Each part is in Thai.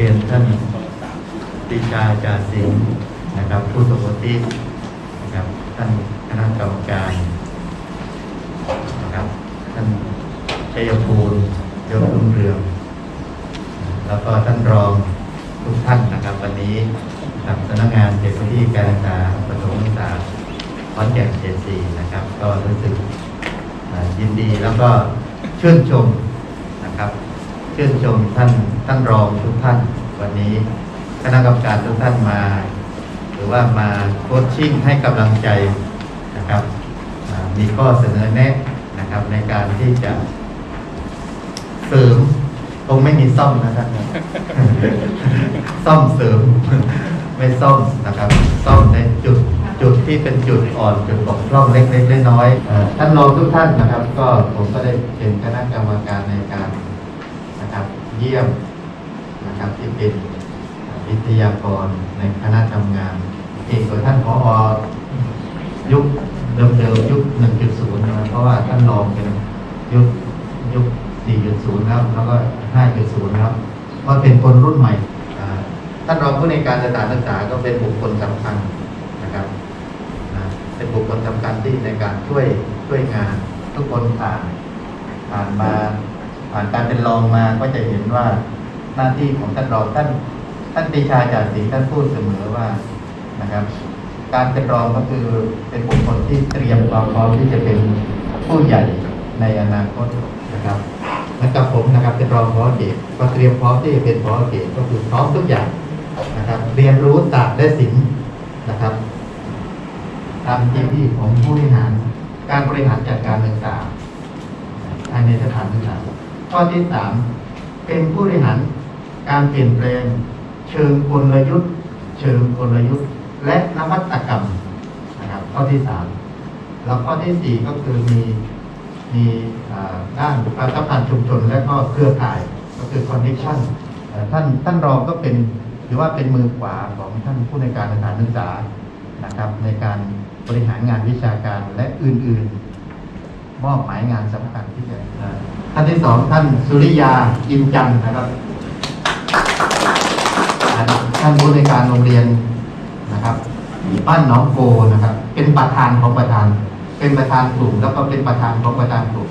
รียนท่านปรีชาจาสิงห์นะครับ ผู้สมตินะครับท่านคณะกรรมการนะครับท่านชัยภูลยศรุ่งเรือง แล้วก็ท่านรองทุกท่านนะครับ วันนี้กับสำนักงานเขตพื้นที่การศึกษาประถมศึกษาขอนแก่นเขตสี่นะครับ ก็รู้สึกยินดีแล้วก็ชื่นชมนะครับ ชื่นชมท่านท่านรองทุกท่านวันนี้ คณะกรรมการทุกท่านมา หรือว่ามาโคชชิ่งให้กำลังใจนะครับมีข้อเสนอแนะนะครับในการที่จะเสริมคงไม่มีซ่อมนะท่านซ่อมเสริมไม่ซ่อมนะครับ ซ่อมในจุดจุดที่เป็นจุดอ่อนจุดบกพร่องเล็กๆน้อยๆเอ่อท่านรองทุกท่านนะครับ ก็ผมก็ได้เป็นคณะกรรมการในการ เยี่ยมนะครับที่เป็นวิทยากรในคณะทำงานเอกโดยท่านพอยุคเดิมๆยุค 1.0 นะเพราะว่าท่านรองเป็นยุคยุค 4.0 แล้วแล้วก็ 5.0 แล้วก็เป็นคนรุ่นใหม่ท่านรองผู้ในการสถานศึกษาก็เป็นบุคคลสำคัญนะครับเป็นบุคคลสำคัญที่ในการช่วยช่วยงานทุกคนผ่านผ่านมา ผ่านการเป็นรองมาก็จะเห็นว่าหน้าที่ของท่านรองท่านท่านปีชาจากสิงท่านพูดเสมอว่านะครับ การเป็นรองก็คือเป็นบุคคลที่เตรียมความพร้อมที่จะเป็นผู้ใหญ่ในอนาคตนะครับเหมือนกับผมนะครับเป็นรองพอเขตก็เตรียมพร้อมที่จะเป็นพอเขตก็คือพร้อมทุกอย่างนะครับ เรียนรู้ศาสตร์และศิลป์นะครับตามที่ที่ของผู้บริหารการบริหารจัดการศึกษาภายในสถานศึกษา ข้อที่สามเป็นผู้บริหารการเปลี่ยนแปลง เชิงกลยุทธ์ เชิงกลยุทธ์ และนวัตกรรมนะครับข้อที่สามแล้วข้อที่สี่ก็คือมีมีด้านการสัมพันธ์ชุมชน และก็เครือข่ายก็คือคอนเนคชั่นท่านท่านรองก็เป็นหรือว่าเป็นมือขวาของท่านผู้ในการสถานศึกษานะครับในการบริหารงานวิชาการและอื่น ๆ มอบหมายงานสำคัญที่จะ ท่านที่สองท่านสุริยาอินจันนะครับ ท่านผู้ในการโรงเรียนนะครับบ้านน้องโกนะครับ เป็นประธานของประธาน เป็นประธานกลุ่มแล้วก็เป็นประธานของประธานกลุ่ม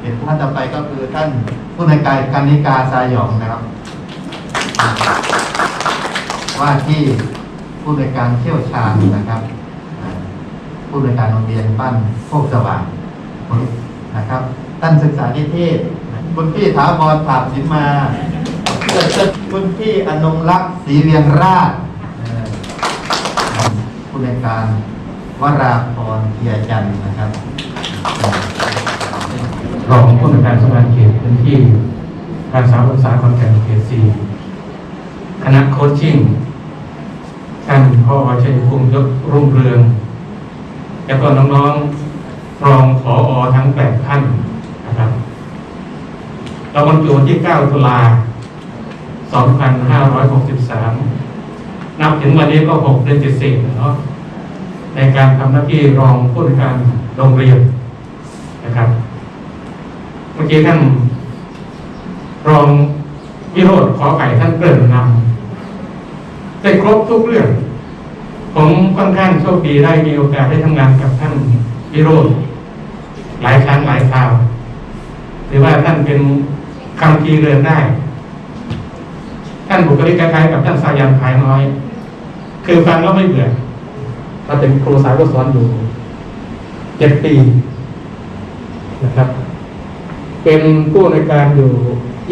เป็นท่านต่อไปก็คือท่านผู้ในการกานิกาสายองนะครับ ว่าที่ผู้ในการเชี่ยวชาญนะครับผู้ในการโรงเรียนบ้านโคกสว่างนะครับ ท่านศึกษานิเทศ คุณพี่ถาวรถามสินมา คุณพี่อนงรักษ์ศรีเวียงราชผู้ในการวราพรเทียจันทร์นะครับรองผู้ในการสำนักงานเขตพื้นที่การสาวศึกษาคอนแก่นเขตสี่คณะโคชชิ่งท่านพ่อชัยภูมิยศรุ่งเรือง แล้วก็น้องๆรองผออทั้งแปดท่าน เราบรรจุวันที่ 9 ตุลา 2563 นับถึงวันนี้ก็ 6 เดือนเศษๆเนาะในการทำหน้าที่รองผู้การโรงเรียนนะครับ เมื่อกี้ท่านรองวิโรธขอไก่ท่านเกริ่นนำได้ครบทุกเรื่อง ผมค่อนข้างโชคดีได้มีโอกาสได้ทำงานกับท่านวิโรธหลายครั้งหลายคราวหรือว่าท่านเป็น คำทีเรือนได้ ท่านบุคลิกคล้ายๆกับท่านสายันภายน้อย คือฟังแล้วไม่เบื่อเราเป็นครูสายก็สอนอยู่เจ็ดปีนะครับ เป็นผู้ในวยการอยู่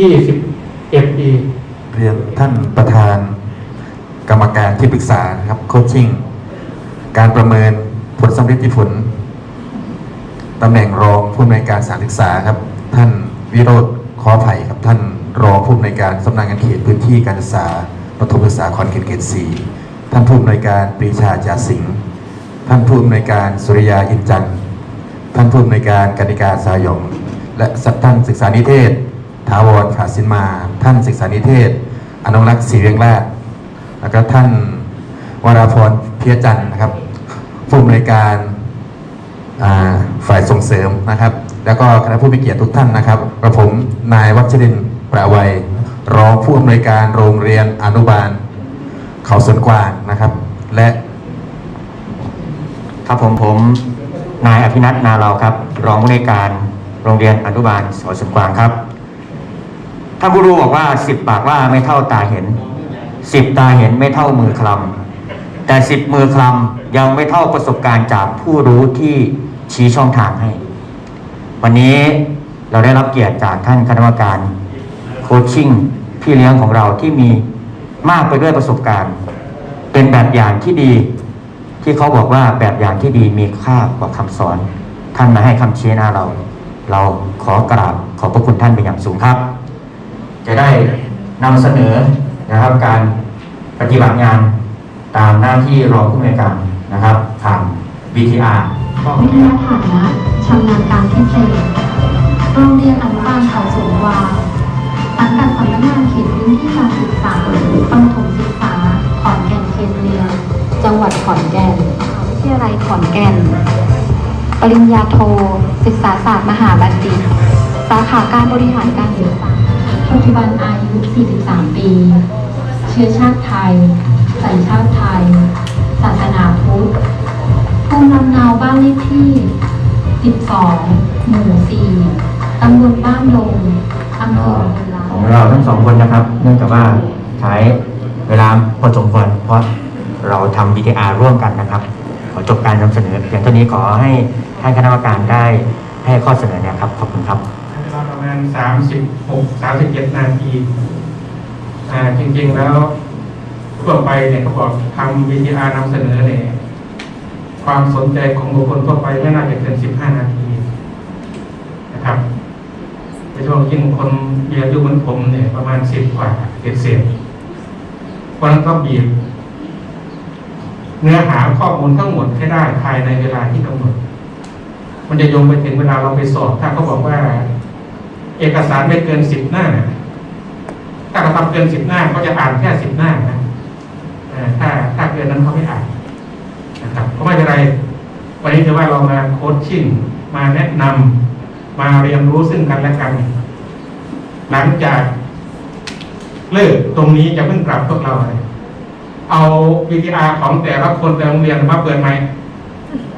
ยี่สิบเอ็ดปีเรียนท่านประธานกรรมการที่ปรึกษานะครับโคชชิ่งการประเมินผลสำเร็จผลตำแหน่งรองผู้อำนวยการสถานศึกษาครับ ท่านวิโรธ ขอไผ่ครับท่านรองผู้อำนวยการสำนักงานเขตพื้นที่การศึกษาประถมศึกษาคอนเขตเขตสี่ท่านผู้อำนวยการปรีชาจาสิงห์ท่านผู้อำนวยการสุริยาอินจันทร์ท่านผู้อำนวยการกนิกาสายองและท่านศึกษานิเทศถาวรขาสินมา ท่านศึกษานิเทศ อนุรักษ์ศรีเวียงราชแล้วก็ท่านวราพรเพียจันทร์นะครับผู้อำนวยการอ่า ฝ่ายส่งเสริมนะครับ แล้วก็คณะผู้มีเกียรติทุกท่านนะครับกระผมนายวัชรินประวัย รองผู้อำนวยการโรงเรียนอนุบาล เขาสวนกวางนะครับ และครับผมผมนายอภินัทนาเราครับ รองผู้ในวยการโรงเรียนอนุบาลสวนสวนกวางครับท่านผู้รู้บอกว่าสิบปากว่าไม่เท่าตาเห็นสิบตาเห็นไม่เท่ามือคลำแต่สิบมือคลำยังไม่เท่าประสบการณ์จากผู้รู้ที่ ชี้ช่องทางให้ วันนี้เราได้รับเกียรติจากท่านคณะกรรมการโคชชิ่งพี่เลี้ยงของเราที่มีมากไปด้วยประสบการณ์ เป็นแบบอย่างที่ดี ที่เขาบอกว่าแบบอย่างที่ดีมีค่ากว่าคำสอน ท่านมาให้คำชี้แนะเรา เราขอกราบขอบพระคุณท่านเป็นอย่างสูงครับ จะได้นำเสนอนะครับการปฏิบัติงานตามหน้าที่รองผู้อำนวยการนะครับทาง BTR วิทยาฐานะชำนาญการพิเศษโรงเรียนอนุบาลเขาสวนกวางสังกัดสำนักงานเขตพื้นที่การศึกษาประถมศึกษา ขอนแก่นเขตเรียน จังหวัดขอนแก่นมหาวิทยาลัยขอนแก่น ปริญญาโท ศึกษาศาสตร์มหาบัณฑิต สาขาการบริหารการศึกษา ปัจจุบันอายุ 43 ปี เชื้อชาติไทย สัญชาติไทย ศาสนา ภูมิลำเนาบ้านเลขที่ 12 หมู่ 4 ตำบลบ้านลงอำเภอบุรีรัมของย์เราทั้งสองคนนะครับ เนื่องจากว่าใช้เวลาพอสมควรเพราะเราทำ VTR ร่วมกันนะครับ ขอจบการนำเสนอเพียงเท่านี้ขอให้ท่านคณะกรรมการได้ให้ข้อเสนอเนี่ยครับ ขอบคุณครับเวลาประมาณสามสิบหกสามสิบเจ็ดนาทีอ่าจริงๆแล้วทั่วไปเนี่ยเขาบอกทำ VTR นำเสนอเนี่ย ความสนใจของบุคคลทั่วไปไม่น่าจะเกินสิบห้านาทีนะครับในช่วงยิ่งคนมีอายุเหมือนผมเนี่ยประมาณสิบกว่าเศษเศษเพราะนั้นต้องบีบเนื้อหาข้อมูลทั้งหมดให้ได้ภายในเวลาที่กำหนด มันจะโยงไปถึงเวลาเราไปสอบ ถ้าเขาบอกว่า เอกสารไม่เกินสิบหน้า ถ้าเราทำเกินสิบหน้าเขาจะอ่านแค่สิบหน้านะถ้าถ้าเกินนั้นเขาไม่อ่าน นะครับก็ไม่เป็นไร วันนี้ถือว่าเรามาโค้ชชิ่งมาแนะนำมาเรียนรู้ซึ่งกันและกัน หลังจากเลิกตรงนี้จะเพิ่งกลับพวกเราเลยเอา VTR ของแต่ละคนแต่โรงเรียนมาเปิดไหมค์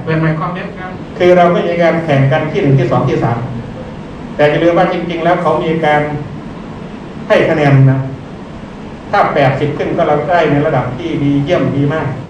เปิดไหมค์คอมเมนต์กันคือเราไม่มีการแข่งกันที่หนึ่งที่สองที่สามแต่อย่าลืมว่าจริง ๆ แล้วเขามีการให้คะแนนนะ ถ้าแปดสิบขึ้นก็เราได้ในระดับที่ดีเยี่ยมดีมาก